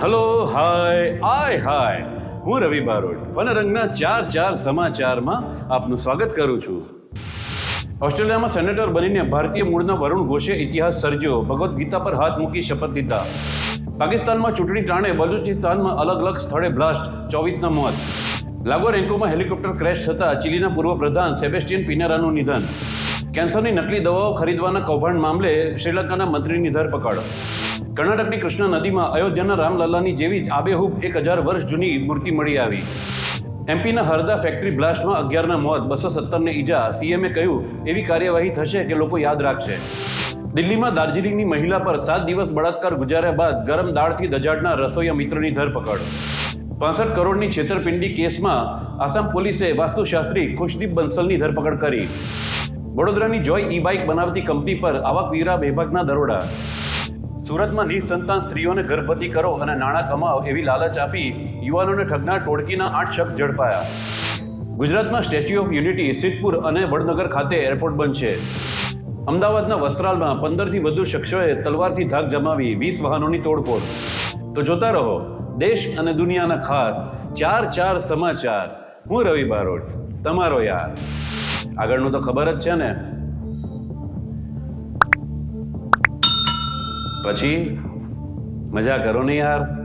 Hello hi આય હાય હું રવિ બારોટ, વનરંગના ચાર ચાર સમાચારમાં આપનું સ્વાગત કરું છું. ઓસ્ટ્રેલિયામાં સેનેટર બનીને ભારતીય મૂળના વરુણ ઘોષે ઇતિહાસ સર્જ્યો, ભગવદ્ ગીતા પર હાથ મૂકી શપથ લીધા. પાકિસ્તાનમાં ચૂંટણી ટાણે બલુચિસ્તાનમાં અલગ અલગ સ્થળે બ્લાસ્ટ, ચોવીસના મોત. લાગો રેન્કોમાં હેલિકોપ્ટર ક્રેશ થતાં ચીલીના પૂર્વ પ્રધાન સેબેસ્ટિયન પિનેરાનું નિધન. કેન્સરની નકલી દવાઓ ખરીદવાના કૌભાંડ મામલે શ્રીલંકાના મંત્રીની ધરપકડ. કર્ણાટકની કૃષ્ણ નદીમાં અયોધ્યાના રામલલ્લાની જેવી જ આબેહૂબ એક હજાર વર્ષ જૂની મૂર્તિ મળી આવી. એમપીના હરદા ફેક્ટરી બ્લાસ્ટમાં અગિયારના મોત, બસો સત્તરને ઈજા. સીએમએ કહ્યું, એવી કાર્યવાહી થશે કે લોકો યાદ રાખશે. દિલ્હીમાં દાર્જિલિંગની મહિલા પર સાત દિવસ બળાત્કાર ગુજાર્યા બાદ ગરમ દાળથી દજાડના રસોઈયા મિત્રની ધરપકડ. પાસઠ કરોડની છેતરપિંડી કેસમાં આસામ પોલીસે વાસ્તુશાસ્ત્રી ખુશદીપ બંસલની ધરપકડ કરી. વડોદરાની જોય ઈ બાઇક બનાવતી કંપની પર આવકવેરા વિભાગના દરોડા. સુરતમાં નિસંતાન સ્ત્રીઓને ગર્ભવતી કરો અને નાણાં કમાવ એવી લાલચ આપી યુવાનોને ઠગનાર ટોળકીના આઠ શખ્સ ઝડપાયા. ગુજરાતમાં સ્ટેચ્યુ ઓફ યુનિટી સિદ્ધપુર અને વડનગર ખાતે એરપોર્ટ બનશે અમદાવાદના વસ્ત્રાલમાં પંદરથી વધુ શખ્સોએ તલવારથી ધાક જમાવી વીસ વાહનોની તોડફોડ. તો જોતા રહો, દેશ અને દુનિયાના ખાસ ચાર ચાર સમાચાર. હું રવિ બારોટ, તમારો યાર. આગળનું તો ખબર જ છે ને. પછી? મજા કરો ને યાર.